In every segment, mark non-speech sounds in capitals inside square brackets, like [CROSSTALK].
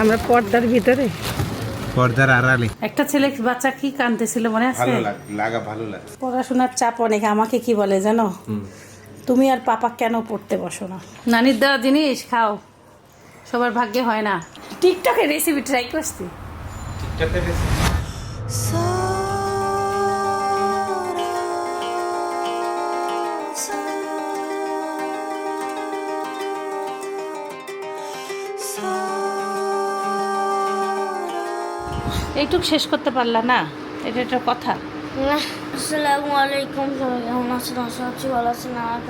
আমরা পর্দার ভিতরে। পর্দার আড়ালে। একটা ছেলে বাচ্চা কি কানতেছিল মনে আছে? ভালো লাগ লাগা ভালো লাগে পড়াশোনার চাপ অনেক আমাকে কি বলে জানো? তুমি আর পাপা কেন পড়তে বসো না? নানির দেওয়া জিনিস খাও সবার ভাগ্যে হয় না। টিকটকে রেসিপি ট্রাই করছি। টিকটকের রেসিপি এইটুক শেষ করতে পারলা না? এটা একটা কথা। আসসালামু আলাইকুম কেমন আছেন? আশা করছি ভালো আছেন। আর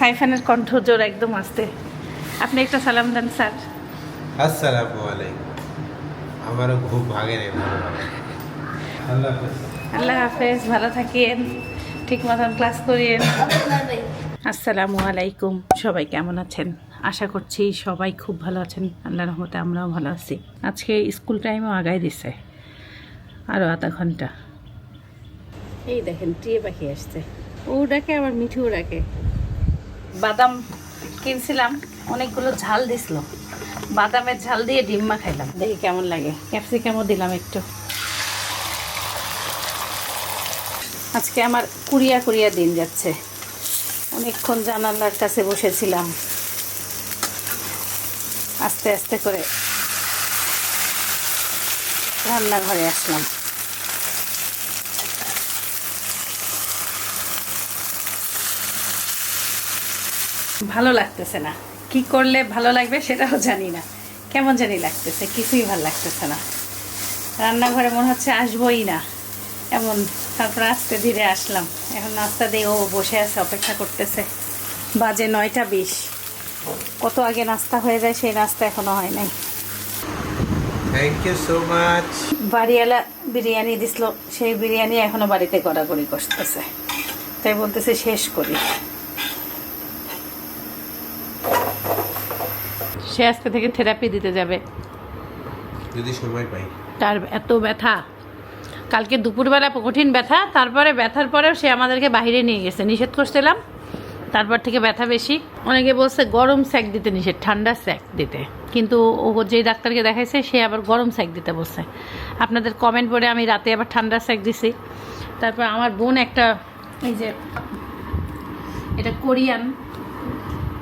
সাইফানের কণ্ঠ জোর একদম আসতে। আপনি একটা সালাম দেন স্যার। আসসালামু আলাইকুম। আমারও খুব ভাগে আল্লাহ হাফেজ। আল্লাহ হাফেজ ভালো থাকেন। ঠিক মতন ক্লাস করিয়েন। আসসালামু আলাইকুম। সবাই কেমন আছেন? আশা করছি সবাই খুব ভালো আছেন। আল্লাহ রহমতে আমরাও ভালো আছি। আজকে স্কুল টাইমও আগাই দিছে। আরও আধা ঘণ্টা। এই দেখেন টিয়ে পাখি আসছে। ও ডাকে আবার মিঠুও ডাকে। বাদাম কিনছিলাম অনেকগুলো ঝাল দিছিল। বাদামের ঝাল দিয়ে ডিম খাইলাম দেখি কেমন লাগে। ক্যাপসিকামও দিলাম একটু। আজকে আমার কুড়িয়া কুড়িয়া দিন যাচ্ছে। অনেকক্ষণ জানালার কাছে বসেছিলাম। আস্তে আস্তে করে রান্নাঘরে আসলাম। ভালো লাগতেছে না। কি করলে ভালো লাগবে সেটাও জানি না। কেমন জানি লাগতেছে, কিছুই ভালো লাগতেছে না। রান্নাঘরে মনে হচ্ছে আসবোই না। এমন, তারপর আস্তে ধীরে আসলাম। এখন নাস্তা দিয়ে ও বসে আছে, অপেক্ষা করতেছে। বাজে নয়টা বিশ। কত আগে নাস্তা হয়ে যায় সেই নাস্তা এখনও হয় নাই। থ্যাংক ইউ সো মাচ বাড়িওয়ালা বিরিয়ানি দিছিল সেই বিরিয়ানি এখনও বাড়িতে গড়াগড়ি করতেছে। তাই বলতেছে শেষ করি। সে আজকে থেকে থেরাপি দিতে যাবে। যদি সময় পাই। তার এত ব্যথা। কালকে দুপুরবেলা কঠিন ব্যথা তারপরে ব্যথার পরেও সে আমাদেরকে বাইরে নিয়ে গেছে। নিষেধ করছিলাম তারপর থেকে ব্যথা বেশি। অনেকে বলছে গরম স্যাক দিতে নিষেধ, ঠান্ডা স্যাক দিতে। কিন্তু ও যেই ডাক্তারকে দেখাইছে, সে আবার গরম স্যাক দিতে বলছে। আপনাদের কমেন্ট পড়ে আমি রাতে আবার ঠান্ডা স্যাক দিছি। তারপর আমার বোন একটা, এই যে, এটা কোরিয়ান,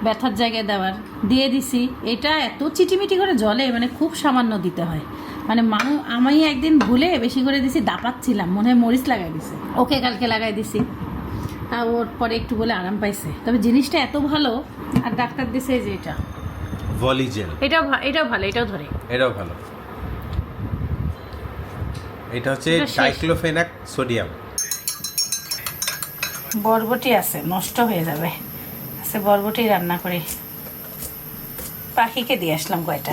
ব্যথার জায়গায় দেওয়ার, দিয়ে দিছি। এটা এত চিটিমিটি করে জলে মানে খুব সামান্য দিতে হয়। মানে মানুষ আমি একদিন ভুলে বেশি করে দিছি, দাপাচ্ছিলাম, মনে হয় মরিচ লাগাই দিছে। ওকে কালকে লাগাই দিছি। ওর পরে একটু বলে আরাম পাইছে। তবে জিনিসটা এত ভালো আর ডাক্তার দিছে যে এটা। ভলিজেল এটাও ভা- এটাও ভালো এটাও ধরে। এটাও ভালো। এটা হচ্ছে এটা শেষ। Diclofenac sodium. বরবটি আছে নষ্ট হয়ে যাবে। আছে বরবটি রান্না করি পাখিকে দিয়ে আসলাম কয়টা।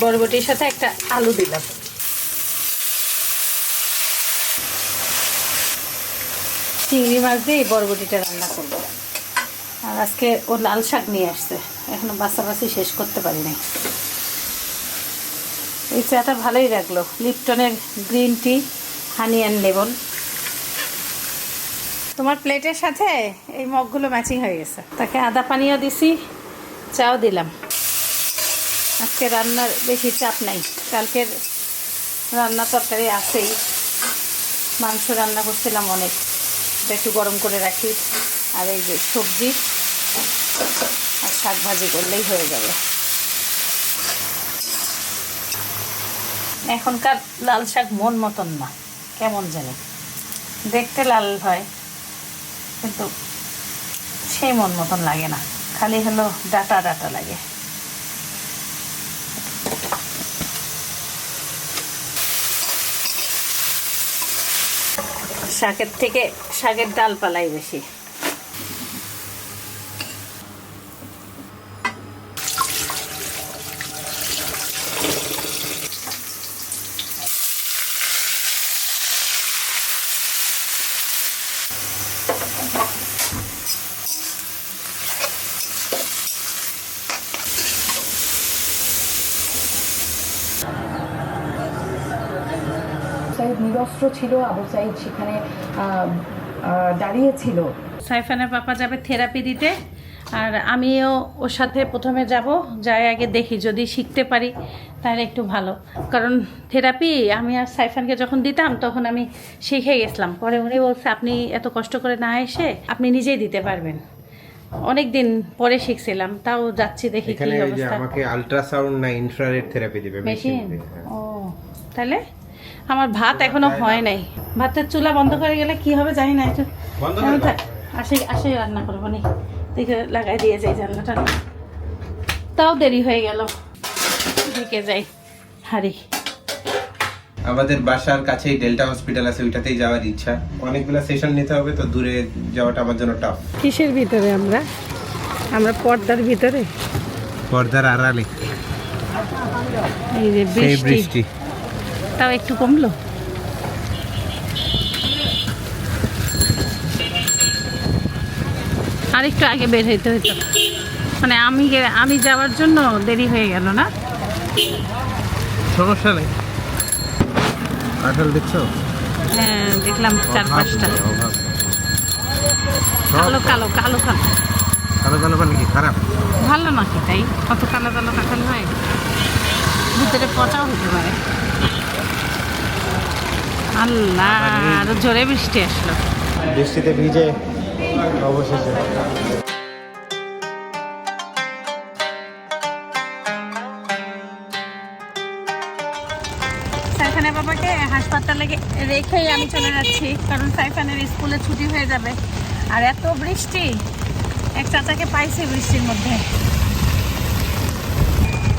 বরবটির সাথে একটা আলু দিলাম। চিংড়ি মাছ দিয়ে এই বরবটিটা রান্না করব। আর আজকে ও লাল শাক নিয়ে আসছে। এখনও বাছাবাছি শেষ করতে পারি নাই এই চাটা ভালোই লাগল। লিপটনের green tea honey and Lebong তোমার প্লেটের সাথে এই মগগুলো ম্যাচিং হয়ে গেছে। তাকে আদা পানিও দিছি, চাও দিলাম। আজকে রান্নার বেশি চাপ নাই। কালকের রান্না তরকারি আছেই। মাংস রান্না করছিলাম অনেক। একটু গরম করে রাখি। আর এই যে সবজি আর শাক ভাজি করলেই হয়ে যাবে। এখনকার লাল শাক মন মতন না, কেমন জানি। দেখতে লাল হয়, কিন্তু সেই মন মতন লাগে না। খালি হলো ডাটা ডাটা লাগে। শাকের থেকে শাকের ডাল পালাই সাইদ নিরস্ত্র ছিল আবু সাইদ সেখানে আহ, আহ, দাঁড়িয়ে ছিল সাইফানের পাপা যাবে থেরাপি দিতে আর আমিও ওর সাথে প্রথমে যাব যাই আগে দেখি যদি শিখতে পারি তাহলে একটু ভালো। কারণ থেরাপি আমি আর সাইফানকে যখন দিতাম তখন আমি শিখে গেছিলাম। পরে উনি বলছে আপনি এত কষ্ট করে না এসে আপনি নিজেই দিতে পারবেন। অনেক দিন পরে শিখছিলাম তাও যাচ্ছি দেখি কি অবস্থা। আমাকে আল্ট্রাসাউন্ড না ইনফ্রারেড থেরাপি দিবে মেশিন মেশিন ও তাহলে? আমার ভাত এখনও হয় নাই। ভাতের চুলা বন্ধ করে গেলে কি হবে জানি না একটু আসে আসে রান্না করব নি। দেখে লাগাই দিয়ে যাই জানলাটা। তাও দেরি হয়ে গেল। ঢেকে যাই। হারি। আমাদের বাসার কাছেই ডেল্টা হসপিটাল আছে ওইটাতেই যাওয়ার ইচ্ছা। অনেকগুলো সেশন নিতে হবে তো দূরে যাওয়াটা আমার জন্য টাফ কিসের ভিতরে আমরা? আমরা পর্দার ভিতরে? পর্দার আড়ালে। এই যে বৃষ্টি। তাও একটু কমলো? আর একটু আগে বের হইতে হইতো। মানে আমি আমি যাওয়ার জন্য দেরি হয়ে গেল না? সমস্যা নেই। কাঁঠাল দেখছ? হ্যাঁ দেখলাম চার পাঁচটা। কালো কালো কালো কালো কালো কালো মানে কি খারাপ। ভালো নাকি তাই? কত কালো কালো কাঁঠাল হয়? ভিতরে পচাও হতে পারে। আল্লাহ আরও জোরে বৃষ্টি আসলো। বৃষ্টিতে ভিজে অবশেষে। সাইফানের বাবাকে হাসপাতালে রেখেই আমি চলে যাচ্ছি কারণ সাইফানের স্কুলে ছুটি হয়ে যাবে। আর এত বৃষ্টি এক চাচাকে পাইছি বৃষ্টির মধ্যে।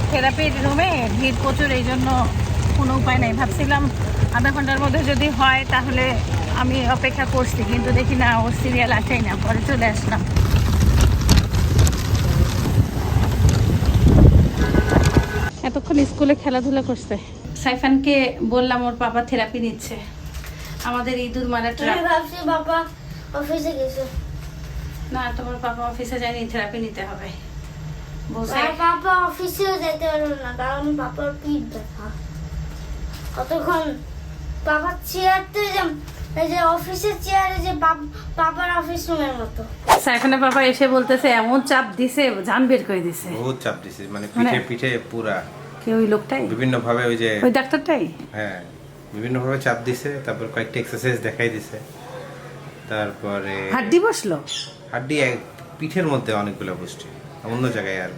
থেরাপির রুমে ভিড় প্রচুর এই জন্য কোনো উপায় নেই। ভাবছিলাম আধা ঘণ্টার মধ্যে যদি হয় তাহলে আমি অপেক্ষা করছি কিন্তু দেখি না ওর সিরিয়াল আসেই না পরে চলে আসলাম। এতক্ষণ স্কুলে খেলাধুলা করছে। সাইফানকে বললাম ওর বাবা থেরাপি নিচ্ছে। আমাদের ইঁদুর মারা ভাবছি বাবা অফিসে গেছে। না তোমার বাবা অফিসে যায়নি থেরাপি নিতে হবে। পাপা অফিসেও যেতে পারবে না কারণ পাপার পিঠ ব্যথা। কতক্ষণ পাপার চেয়ারতে যে- এই যে অফিসের চেয়ারে যে পাপার অফিস রুমের মতো। সাইফানের বাবা এসে বলতেছে এমন চাপ দিছে জান বের করে দিছে। বহুত চাপ দিছে মানে মানে- পিঠে পিঠে পুরা। কে ওই লোকটাই? বিভিন্ন ভাবে ওই যে ওই ডাক্তারটাই? হ্যাঁ বিভিন্ন ভাবে চাপ দিছে তারপর কয়েকটা এক্সারসাইজ দেখাই দিছে। তারপরে হাড্ডি বসল? হাড্ডি এক পিঠের মধ্যে অনেকগুলো বসছে অন্য জায়গায় আর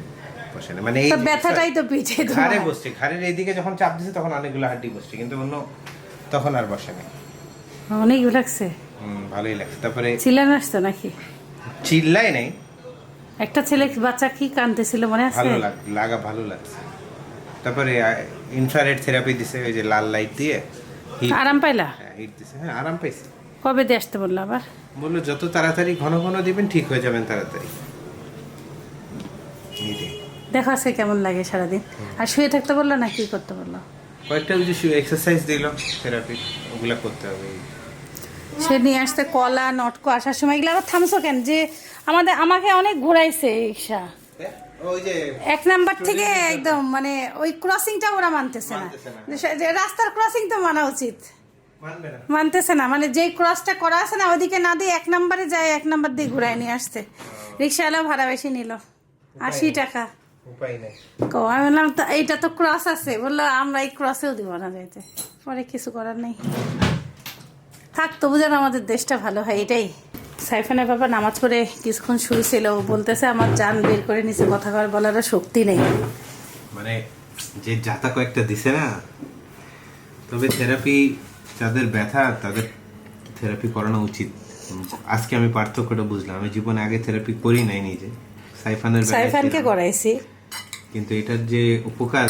বসে না। মানে এই ব্যথাটাই তো পিঠে ঘাড়ে বসছে ঘাড়ের এইদিকে যখন চাপ দিছে তখন অনেকগুলো হাড্ডি বসছে কিন্তু অন্য তখন আর বসে না। অনেক লাগছে? হুম, ভালোই লাগছে। তারপরে চিল্লান আসতো নাকি? চিল্লাই নেই। একটা ছেলে বাচ্চা কি কানতেছিল মনে আছে? ভালো লাগ লাগা ভালো লাগছে। তারপরে ইনফ্রারেড থেরাপি দিছে ওই যে লাল লাইট দিয়ে। আরাম পাইলা? হ্যাঁ হিট দিছে। হ্যাঁ আরাম পাইছি। কবে দিয়ে আসতে বলল আবার? বলল যত তাড়াতাড়ি ঘন ঘন দিবেন ঠিক হয়ে যাবেন তাড়াতাড়ি। দেখো আজকে কেমন লাগে সারাদিন। আর শুয়ে থাকতে বলল না কি করতে বলল কয়েকটা ওই যে এক্সারসাইজ দিল থেরাপি ওগুলা করতে হবে। সে নিয়ে আসতে কলা নটকো আসার সময় এগুলো আবার থামছো কেন? যে আমাদের আমাকে অনেক ঘোরাইছে রিক্সা। এক নাম্বার থেকে একদম মানে ওই ক্রসিংটা ওরা মানতেছে না। রাস্তার ক্রসিং তো মানা উচিত। মানতেছে না মানে যেই ক্রসটা করা আছে না ওদিকে না দিয়ে এক নাম্বারে যায় এক নাম্বার দিয়ে ঘুরাই নিয়ে আসছে রিক্সাওয়ালা ভাড়া বেশি নিল। আশি টাকা। উপায় নেই। কো আমি বললাম তো এইটা তো ক্রস আছে। বলল আমরা এই ক্রসেও দিব না যাইতে। পরে কিছু করার নেই। থাক তবু যেন আমাদের দেশটা ভালো হয় এটাই। সাইফানের বাবা নামাজ পড়ে কিছুক্ষণ শুয়েছিল বলতেছে আমার জান বের করে নিচে কথা কর বলারও শক্তি নেই। মানে যে যাতা কয়েকটা দিছে না তবে থেরাপি যাদের ব্যথা তাদের থেরাপি করানো উচিত। আজকে আমি পার্থক্যটা বুঝলাম আমি জীবনে আগে থেরাপি করি নাই নিজে। সাইফানের সাইফানকে। করাইছি। কিন্তু এটার যে উপকার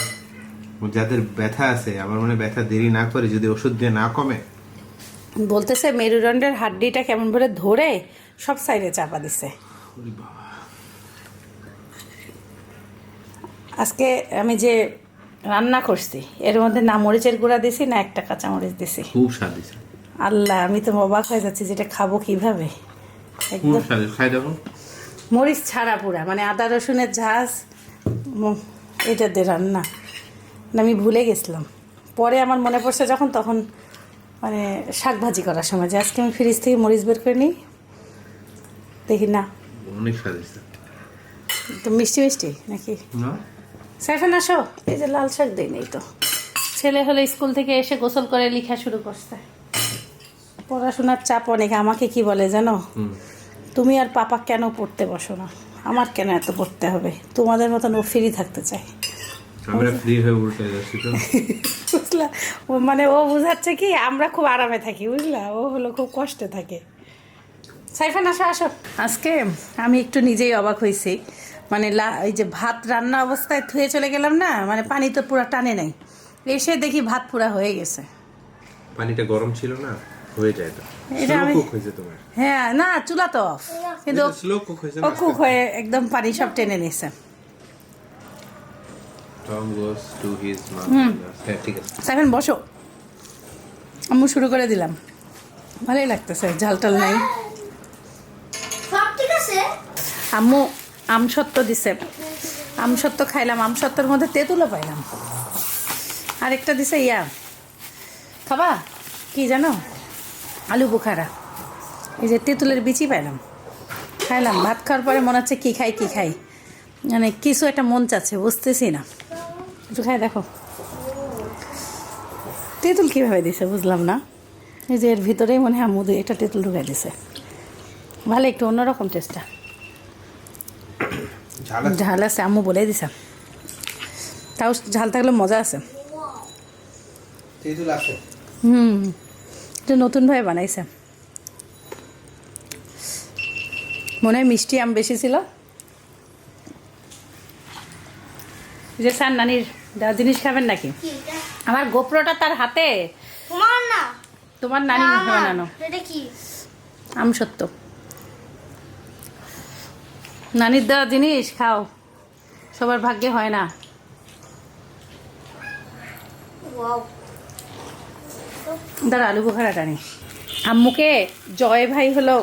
যাদের ব্যথা আছে আমার মনে ব্যথা দেরি না করে যদি ওষুধ দিয়ে না কমে। বলতেছে মেরুদণ্ডের হাড্ডিটা কেমন করে ধরে সব সাইডে চাপা দিছে। আজকে আমি যে রান্না করছি এর মধ্যে না মরিচের গুঁড়া দিছি না একটা কাঁচা মরিচ দিছি। খুব স্বাদ আল্লাহ আমি তো অবাক হয়ে যাচ্ছি যেটা খাব কীভাবে। মরিচ ছাড়া পুরা মানে আদা রসুনের ঝাঁজ ম- এটা দিয়ে রান্না। না আমি ভুলে গেছিলাম। পরে আমার মনে পড়ছে যখন তখন মানে শাক ভাজি করার সময় যে আজকে আমি ফ্রিজ থেকে মরিচ বের করে নিই। দেখি না। তো মিষ্টি মিষ্টি নাকি? না। সাইফান আসো। এই যে লাল শাক দিই নেই তো। ছেলে হলে স্কুল থেকে এসে গোসল করে লেখা শুরু করছে। পড়াশোনার চাপ অনেক। আমাকে কি বলে জানো? তুমি আর পাপা কেন পড়তে বসো না? আমার কেন এত পড়তে হবে? তোমাদের মতন ও ফ্রি থাকতে চাই আমরা ফ্রি হয়ে উল্টে যাচ্ছি তো। [LAUGHS] বুঝলা? ও মানে ও বুঝাচ্ছে কি আমরা খুব আরামে থাকি বুঝলা? ও হলো খুব কষ্টে থাকে। সাইফান আসো আসো। আজকে আমি একটু নিজেই অবাক হয়েছি। মানে লা- এই যে ভাত রান্না অবস্থায় ধুয়ে চলে গেলাম না মানে পানি তো পুরো টানে নাই। এসে দেখি ভাত পুরা হয়ে গেছে। পানিটা গরম ছিল না? হয়ে যায় তো আমি- হ্যাঁ না চুলা তো অফ কিন্তু ও কুক হয়ে একদম পানি সব টেনে নিয়েছে। Tom goes to his mouth হ্যাঁ সাইফান বসো। আম্মু শুরু করে দিলাম। ভালোই লাগতেছে ঝাল টাল নাই আম্মু আমসত্ব দিছে। আমসত্ব খাইলাম আমসত্বর মধ্যে তেঁতুলও পাইলাম। আরেকটা দিছে ইয়া। খাবা? কি জানো? আলু বুখারা। এই যে তেঁতুলের বিচি পাইলাম। খাইলাম ভাত খাওয়ার পরে মনে হচ্ছে কী খাই কী খাই। মানে কিছু একটা মন চাচ্ছে বুঝতেছি না। একটু খাই দেখো। তেঁতুল কীভাবে দিছে বুঝলাম না। এই যে এর ভিতরেই মনে হয় আম্মু দু- এটা তেঁতুল ঢুকাই দিছে। ভালো একটু অন্যরকম টেস্টটা ঝাল আছে? ঝাল আছে আম্মু বলে দিছে। তাও ঝাল থাকলে মজা আছে। হুম। এটা নতুনভাবে বানাইছে। মনে হয় মিষ্টি আম বেশি ছিল। যে স্যার নানির জিনিস খাবেন নাকি? আমার গোপ্রটা তার হাতে। তোমার না? তোমার নানি। বানানো। এটা কি? আম সত্য। নানির দেওয়া জিনিস খাও। সবার ভাগ্যে হয় না। দাঁড়া আলু বোখারা টানি আম্মুকে জয় ভাই হলো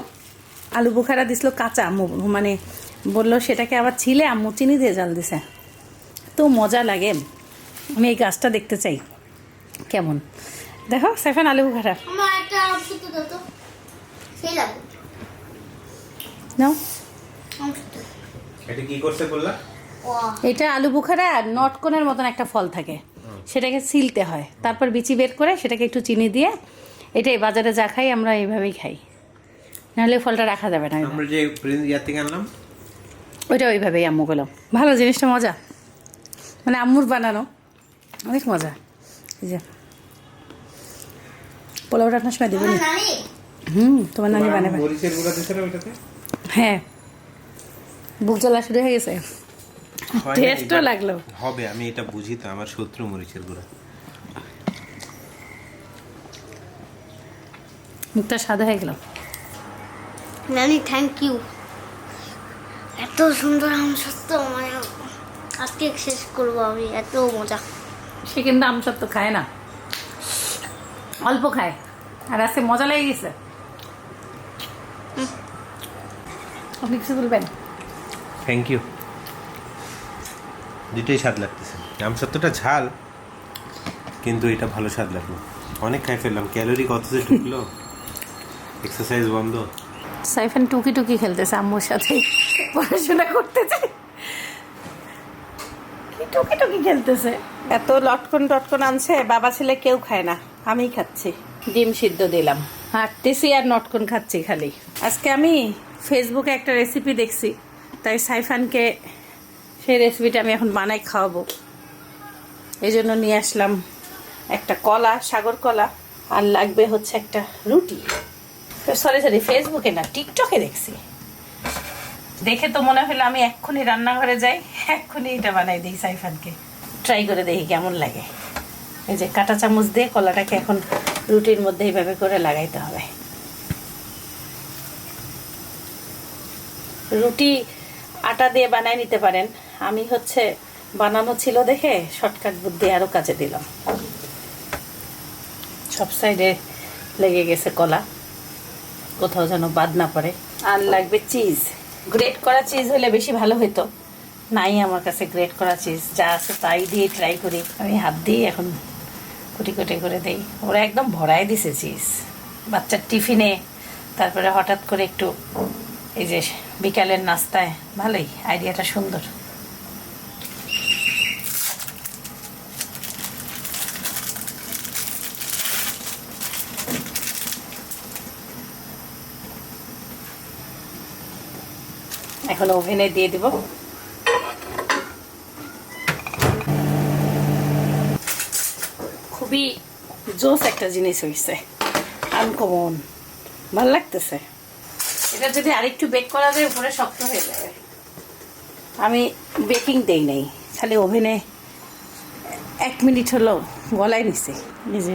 আলু বোখারা দিছিল কাঁচা। আম্মু মানে বলল সেটাকে আবার ছিলে আম্মু চিনি দিয়ে জাল দিছে। তো মজা লাগে। আমি এই গাছটা দেখতে চাই। কেমন? দেখো সাইফান আলু বোখারা। নাও। এটা কি করতে বললা? এটা আলু বুখারা নটকনের মতন একটা ফল থাকে। সেটাকে ছিলতে হয়। তারপর বিচি বের করে সেটাকে একটু চিনি দিয়ে এটাই বাজারে যা খাই আমরা এইভাবেই খাই। নাহলে ফলটা রাখা যাবে না আমরা যে প্রিন্স ইয়ার থেকে আনলাম ওইটা ওইভাবেই আম্মু গেলাম ভালো জিনিসটা মজা। মানে আম্মুর বানানো অনেক মজা। এই যে। পোলাও রান্নার সময় দেবো আমার হুম তোমার নানি বানাবে। হ্যাঁ। বুক জ্বালা শুরু হয়ে গেছে। টেস্টও লাগল। হবে আমি এটা বুঝি তো আমার শত্রু মরিচের গুঁড়া। মুখটা সাদা হয়ে গেল। নানি থ্যাংক ইউ এত সুন্দর আমসত্ব মানে আজকে শেষ করব আমি এত মজা। সে কিন্তু আম সত্য খায় না। অল্প খায় আর আজকে মজা লেগে গেছে। আপনি কিছু বলবেন? থ্যাংক ইউ দুটোই স্বাদ লাগতেছে। আম সত্যটা ঝাল কিন্তু এটা ভালো স্বাদ লাগল। অনেক খাই ফেললাম। ক্যালোরি কত যে ঢুকলো এক্সারসাইজ বন্ধ। সাইফান টুকি টুকি খেলতেছে আম্মুর সাথে পড়াশোনা করতেছে। কি টুকি টুকি খেলতেছে? এত লটকন টটকন আনছে বাবা ছেলে কেউ খায় না। আমিই খাচ্ছি। ডিম সিদ্ধ দিলাম। হাঁটতেছি আর নটকন খাচ্ছি খালি। আজকে আমি ফেসবুকে একটা রেসিপি দেখছি তাই সাইফানকে সেই রেসিপিটা আমি এখন বানাই খাওয়াবো। এই জন্য নিয়ে আসলাম একটা কলা, সাগর কলা, আর লাগবে হচ্ছে একটা রুটি। সরি সরি ফেসবুকে না টিকটকে দেখছি। দেখে তো মনে হলো আমি এক্ষুনি রান্নাঘরে যাই, এক্ষুনি এটা বানাই দিই সাইফানকে। ট্রাই করে দেখি কেমন লাগে। এই যে কাঁটা চামচ দিয়ে কলাটাকে এখন রুটির মধ্যে এইভাবে করে লাগাইতে হবে। রুটি আটা দিয়ে বানাই নিতে পারেন। আমি হচ্ছে বানানো ছিল দেখে শর্টকাট বুদ্ধি আরও কাজে দিলাম। সব সাইডে লেগে গেছে কলা। কোথাও যেন বাদ না পড়ে। আর লাগবে চিজ। গ্রেট করা চিজ হলে বেশি ভালো হতো নাই আমার কাছে গ্রেট করা চিজ। যা আছে তাই দিয়ে ট্রাই করি। আমি হাত দিয়ে এখন কুটি কুটি করে দেই। ওরা একদম ভরাই দিছে চিজ। বাচ্চার টিফিনে তারপরে হঠাৎ করে একটু এই যে বিকালের নাস্তায় ভালোই, আইডিয়াটা সুন্দর। এখন ওভেনে দিয়ে দিব। খুবই জোস একটা জিনিস হয়েছে আনকমন। ভালো লাগতেছে। এটা যদি আরেকটু বেক করা যায় উপরে শক্ত হয়ে যাবে। আমি বেকিং দেই নাই। খালি ওভেনে এক মিনিট হলো গলায় নিছে নিজে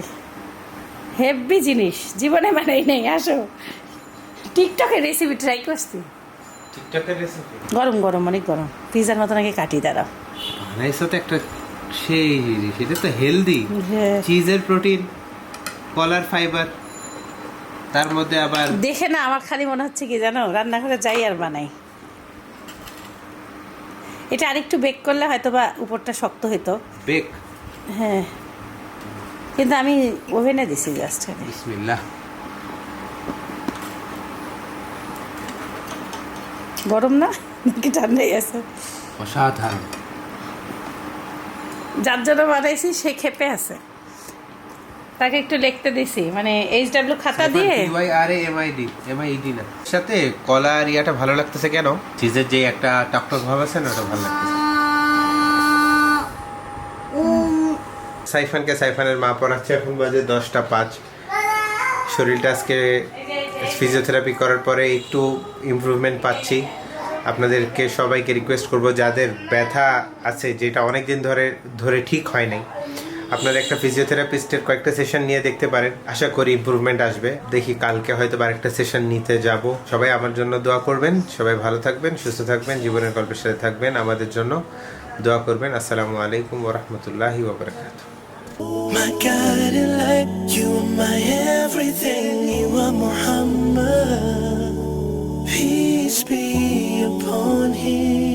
হেভি জিনিস। জীবনে বানাই নাই আসো। টিকটকের রেসিপি ট্রাই করছি। টিকটকের রেসিপি গরম গরম অনেক গরম। পিজার মতো নাকি কাটি দাঁড়াও। বানাইছো তো একটা সেই এটা তো হেলদি। চিজের প্রোটিন কলার ফাইবার তার মধ্যে আবার দেখে না আমার খালি মনে হচ্ছে কি জানো? রান্নাঘরে যাই আর বানাই। এটা আরেকটু বেক করলে হয়তো বা উপরটা শক্ত হতো বেক হ্যাঁ। কিন্তু আমি ওভেনে দিছি জাস্ট বিসমিল্লাহ। গরম না? নাকি ঠান্ডাই আছে? অসাধারণ। যার জন্য বানাইছি সে খেপে আছে। তাকে একটু লিখতে দিছি মানে এইচ ডাব্লিউ খাতা দিয়ে? UI R M I D M I D না। সাথে কলা আর ইয়াটা ভালো লাগতেছে কেন? চিজের যে একটা টকটক ভাব আছে না ওটা ভালো লাগতেছে। সাইফানকে সাইফানের মা পড়াচ্ছে এখন বাজে দশটা পাঁচ। শরীরটা আজকে ফিজিওথেরাপি করার পরে একটু ইমপ্রুভমেন্ট পাচ্ছি। আপনাদেরকে সবাইকে রিকোয়েস্ট করব যাদের ব্যথা আছে যেটা অনেক দিন ধরে ধরে ঠিক হয় নাই। আপনারা একটা ফিজিওথেরাপিস্টের কয়েকটা সেশন নিয়ে দেখতে পারেন। আশা করি ইমপ্রুভমেন্ট আসবে। দেখি কালকে হয়তো আরেকটা সেশন নিতে যাব। সবাই আমার জন্য দোয়া করবেন। সবাই ভালো থাকবেন সুস্থ থাকবেন জীবনের গল্পের সাথে থাকবেন। আমাদের জন্য দোয়া করবেন। আসসালামু আলাইকুম ওরহমতুল্লাহি ওবরাকাতুহ My guiding light, you are my everything. peace be upon him.